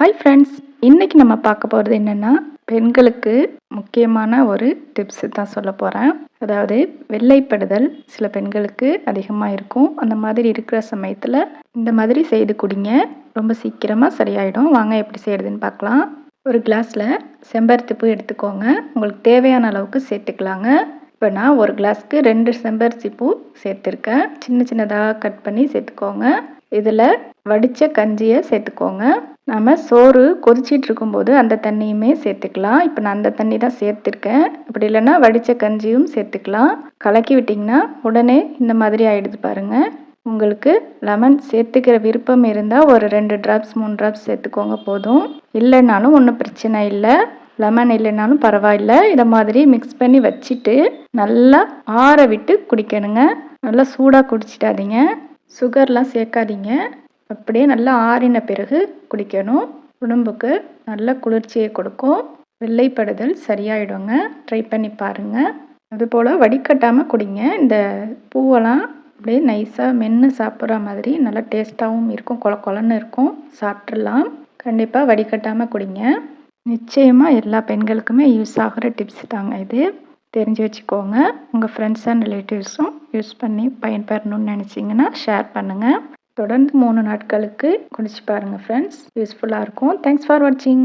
Hi friends இன்னைக்கு நம்ம பார்க்க போகிறது என்னென்னா பெண்களுக்கு முக்கியமான ஒரு டிப்ஸு தான் சொல்ல போகிறேன் அதாவது வெள்ளைப்படுதல் சில பெண்களுக்கு அதிகமாக இருக்கும். அந்த மாதிரி இருக்கிற சமயத்தில் இந்த மாதிரி செய்து குடிங்க. ரொம்ப சீக்கிரமாக சரியாயிடும். வாங்க எப்படி செய்கிறதுன்னு பார்க்கலாம். ஒரு கிளாஸில் செம்பருத்தி பூ எடுத்துக்கோங்க. உங்களுக்கு தேவையான அளவுக்கு சேர்த்துக்கலாங்க. இப்போ நான் ஒரு கிளாஸ்க்கு ரெண்டு செம்பருத்தி பூ சேர்த்துருக்கேன். சின்ன சின்னதாக கட் பண்ணி சேர்த்துக்கோங்க. இதில் வடித்த கஞ்சியை சேர்த்துக்கோங்க. நாம் சோறு கொதிச்சிட்டு இருக்கும்போது அந்த தண்ணியுமே சேர்த்துக்கலாம். இப்போ நான் அந்த தண்ணி தான் சேர்த்துருக்கேன். அப்படி இல்லைன்னா வடித்த கஞ்சியும் சேர்த்துக்கலாம். கலக்கி விட்டிங்கன்னா உடனே இந்த மாதிரி ஆகிடுது பாருங்கள் உங்களுக்கு லெமன் சேர்த்துக்கிற விருப்பம் இருந்தால் ஒரு ரெண்டு ட்ராப்ஸ் மூணு ட்ராப்ஸ் சேர்த்துக்கோங்க போதும். இல்லைனாலும் ஒன்றும் பிரச்சனை இல்லை. லெமன் இல்லைனாலும் பரவாயில்ல. இதை மாதிரி மிக்ஸ் பண்ணி வச்சுட்டு நல்லா ஆற விட்டு குடிக்கணுங்க. நல்லா சூடாக குடிச்சிடாதீங்க. சுகர்லாம் சேர்க்காதீங்க. அப்படியே நல்லா ஆறின பிறகு குடிக்கணும். உடம்புக்கு நல்ல குளிர்ச்சியை கொடுக்கும். வெள்ளைப்படுதல் சரியாயிடுங்க. ட்ரை பண்ணி பாருங்கள் அதுபோல் வடிகட்டாமல் குடிங்க. இந்த பூவெல்லாம் அப்படியே நைஸாக மென்று சாப்பிட்ற மாதிரி நல்லா டேஸ்ட்டாகவும் இருக்கும். கொல கொலன்னு இருக்கும். சாப்பிட்றலாம் கண்டிப்பாக வடிகட்டாமல் குடிங்க. நிச்சயமாக எல்லா பெண்களுக்குமே யூஸ் ஆகிற டிப்ஸ் தாங்க இது. தெரிஞ்சு வச்சுக்கோங்க. உங்கள் ஃப்ரெண்ட்ஸ் அண்ட் ரிலேட்டிவ்ஸும் யூஸ் பண்ணி பயன்பெறணும்னு நினச்சிங்கன்னா ஷேர் பண்ணுங்கள் தொடர்ந்து மூணு நாட்களுக்கு குடிச்சு பாருங்கள் ஃப்ரெண்ட்ஸ் யூஸ்ஃபுல்லாக இருக்கும். தேங்க்ஸ் ஃபார் வாட்சிங்